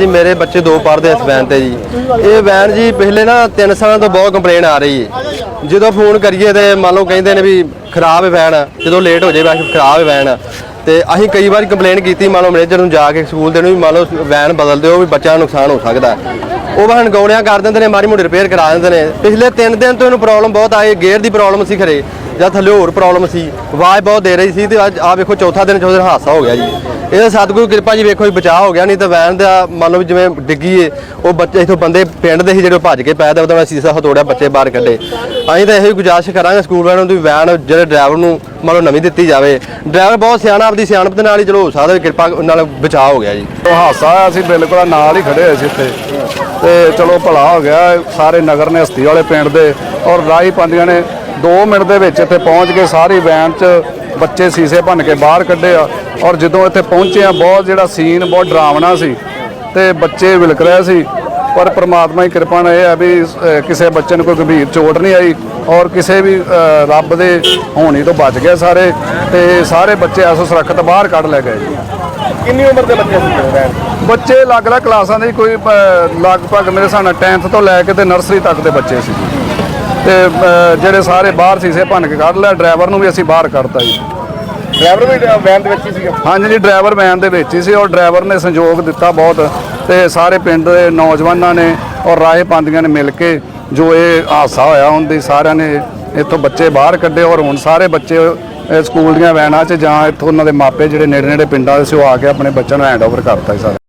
ਜੀ, ਮੇਰੇ ਬੱਚੇ ਦੋ ਪੜ੍ਹਦੇ ਇਸ ਵੈਨ ਤੇ ਜੀ। ਇਹ ਵੈਨ ਜੀ, ਪਿਛਲੇ ਨਾ 3 ਸਾਲਾਂ ਤੋਂ ਬਹੁਤ ਕੰਪਲੇਨ ਆ ਰਹੀ ਹੈ ਜਦੋਂ ਫੋਨ ਕਰੀਏ ਤੇ ਮੰਨ ਲਓ ਕਹਿੰਦੇ ਨੇ ਵੀ ਖਰਾਬ ਹੈ ਵੈਨ ਜਦੋਂ ਲੇਟ ਹੋ ਜਾਏ ਵੈਸੇ ਖਰਾਬ ਹੈ ਵੈਨ ਤੇ ਅਸੀਂ ਕਈ ਵਾਰ ਕੰਪਲੇਨ ਕੀਤੀ, ਮੰਨ ਲਓ ਮੈਨੇਜਰ ਨੂੰ ਜਾ ਕੇ ਸਕੂਲ ਦੇ ਨੂੰ ਵੀ ਮੰਨ ਲਓ ਵੈਨ ਬਦਲ ਦਿਓ ਵੀ ਬੱਚਿਆਂ ਨੂੰ ਨੁਕਸਾਨ ਹੋ ਸਕਦਾ। ਉਹ ਵਾਹਨ ਗੌਣਿਆਂ ਕਰ ਦਿੰਦੇ ਨੇ, ਮਾੜੀ ਮੋਟੀ ਰਿਪੇਅਰ ਕਰਾ ਦਿੰਦੇ ਨੇ। ਪਿਛਲੇ 3 ਦਿਨ ਤੋਂ ਇਹਨੂੰ ਪ੍ਰੋਬਲਮ ਬਹੁਤ ਆਈ ਗੇਅਰ ਦੀ ਪ੍ਰੋਬਲਮ ਸੀ ਖਰੇ, ਜਾਂ ਥੱਲੇ ਹੋਰ ਪ੍ਰੋਬਲਮ ਸੀ। ਆਵਾਜ਼ ਬਹੁਤ ਦੇ ਰਹੀ ਸੀ ਤੇ ਅੱਜ ਆ ਵੇਖੋ, ਚੌਥਾ ਦਿਨ ਚੌਥਾ ਦਿਨ ਹਾਦਸਾ ਹੋ ਗਿਆ ਜੀ। ਇਹ ਸਤਿਗੁਰੂ ਕਿਰਪਾ ਜੀ ਵੇਖੋ ਜੀ ਬਚਾਅ ਹੋ ਗਿਆ, ਨਹੀਂ ਤਾਂ ਵੈਨ ਦਾ ਮੰਨ ਲਓ ਜਿਵੇਂ ਡਿੱਗੀ ਏ ਉਹ ਬੱਚੇ ਇਥੋਂ ਬੰਦੇ ਪਿੰਡ ਦੇ ਸੀ ਜਿਹੜੇ ਭੱਜ ਕੇ ਪੈਦਾ ਤੇ ਉਹਦਾ ਸੀਸਾ ਹਤੋੜਿਆ ਬੱਚੇ ਬਾਹਰ ਕੱਢੇ। ਅਸੀਂ ਤਾਂ ਇਹੋ ਹੀ ਗੁਜ਼ਾਰਿਸ਼ ਕਰਾਂਗੇ ਸਕੂਲ ਵਾਲਿਆਂ ਨੂੰ ਵੀ ਵੈਨ ਜਿਹੜੇ ਡਰਾਈਵਰ ਨੂੰ ਮੰਨ ਲਓ ਨਵੀਂ ਦਿੱਤੀ ਜਾਵੇ। ਡਰਾਈਵਰ ਬਹੁਤ ਸਿਆਣਾ, ਆਪਦੀ ਸਿਆਣਪ ਦੇ ਨਾਲ ਹੀ ਚਲੋ ਹੋ ਸਕਦਾ ਕਿਰਪਾ ਨਾਲ ਬਚਾਅ ਹੋ ਗਿਆ ਜੀ। ਉਹ ਹਾਦਸਾ ਆਇਆ ਅਸੀਂ ਬਿਲਕੁਲ ਨਾਲ ਹੀ ਖੜੇ ਹੋਏ ਸੀ ਇੱਥੇ। ਤੇ ਚਲੋ ਭਲਾ ਹੋ ਗਿਆ, ਸਾਰੇ ਨਗਰ ਨੇ ਹਸਤੀ ਵਾਲੇ ਪਿੰਡ ਦੇ ਔਰ ਰਾਹੀ ਪਾਉਂਦੀਆਂ ਨੇ 2 ਮਿੰਟ ਦੇ ਵਿੱਚ ਇੱਥੇ ਪਹੁੰਚ ਕੇ ਸਾਰੀ ਵੈਨ 'ਚ ਬੱਚੇ ਸੀਸੇ ਭੰਨ ਕੇ ਬਾਹਰ ਕੱਢੇ ਆ ਔਰ ਜਦੋਂ ਇੱਥੇ ਪਹੁੰਚੇ ਆ, ਬਹੁਤ ਜਿਹੜਾ ਸੀਨ, ਬਹੁਤ ਡਰਾਵਣਾ ਸੀ ਤੇ ਬੱਚੇ ਵਿਲਕ ਰਹੇ ਸੀ। ਪਰ ਪ੍ਰਮਾਤਮਾ ਦੀ ਕਿਰਪਾ ਨਾਲ ਇਹ ਹੈ ਵੀ ਕਿਸੇ ਬੱਚੇ ਨੂੰ ਕੋਈ ਗੰਭੀਰ ਚੋਟ ਨਹੀਂ ਆਈ ਔਰ ਕਿਸੇ ਵੀ ਰੱਬ ਦੇ ਹੋਣੀ ਤੋਂ ਬਚ ਗਏ ਸਾਰੇ ਤੇ ਸਾਰੇ ਬੱਚੇ ਐਸੋ ਸੁਰੱਖਿਅਤ ਬਾਹਰ ਕੱਢ ਲੈ ਗਏ। ਕਿੰਨੀ ਉਮਰ ਦੇ ਬੱਚੇ ਸੀ? ਬੱਚੇ ਅਲੱਗ-ਅਲੱਗ ਕਲਾਸਾਂ ਦੇ ਕੋਈ ਲਗਭਗ ਮੇਰੇ ਹਿਸਾਬ ਨਾਲ 10th ਤੋਂ ਲੈ ਕੇ ਤੇ ਨਰਸਰੀ ਤੱਕ ਦੇ ਬੱਚੇ ਸੀ ਜੀ। ਤੇ ਜਿਹੜੇ ਸਾਰੇ ਬਾਹਰ ਸੀਸੇ ਭੰਨ ਕੇ ਕੱਢ ਲਿਆ ਡਰਾਈਵਰ ਨੂੰ ਵੀ ਅਸੀਂ ਬਾਹਰ ਕੱਢਤਾ ਜੀ। ਡਰਾਈਵਰ ਵੀ ਵੈਨ ਦੇ ਵਿੱਚ ਹੀ ਸੀਗਾ? ਹਾਂਜੀ ਜੀ ਡਰਾਈਵਰ ਵੈਨ ਦੇ ਵਿੱਚ ਹੀ ਸੀ ਔਰ ਡਰਾਈਵਰ ਨੇ ਸੰਯੋਗ ਦਿੱਤਾ ਬਹੁਤ। ਤੇ ਸਾਰੇ ਪਿੰਡ ਦੇ ਨੌਜਵਾਨਾਂ ਨੇ ਔਰ ਰਾਹੇ ਪਾਉਂਦੀਆਂ ਨੇ ਮਿਲ ਕੇ ਜੋ ਇਹ ਹਾਦਸਾ ਹੋਇਆ ਉਹਦੀ ਸਾਰਿਆਂ ਨੇ ਇੱਥੋਂ ਬੱਚੇ ਬਾਹਰ ਕੱਢੇ ਔਰ ਹੁਣ ਸਾਰੇ ਬੱਚੇ ਸਕੂਲ ਦੀਆਂ ਵੈਨਾਂ 'ਚ ਜਾਂ ਇੱਥੋਂ ਉਹਨਾਂ ਦੇ ਮਾਪੇ ਜਿਹੜੇ ਨੇੜੇ ਨੇੜੇ ਪਿੰਡਾਂ ਦੇ ਸੀ ਉਹ ਆ ਕੇ ਆਪਣੇ ਬੱਚਿਆਂ ਨੂੰ ਹੈਂਡਓਵਰ ਕਰਤਾ ਜੀ ਸਾਰੇ।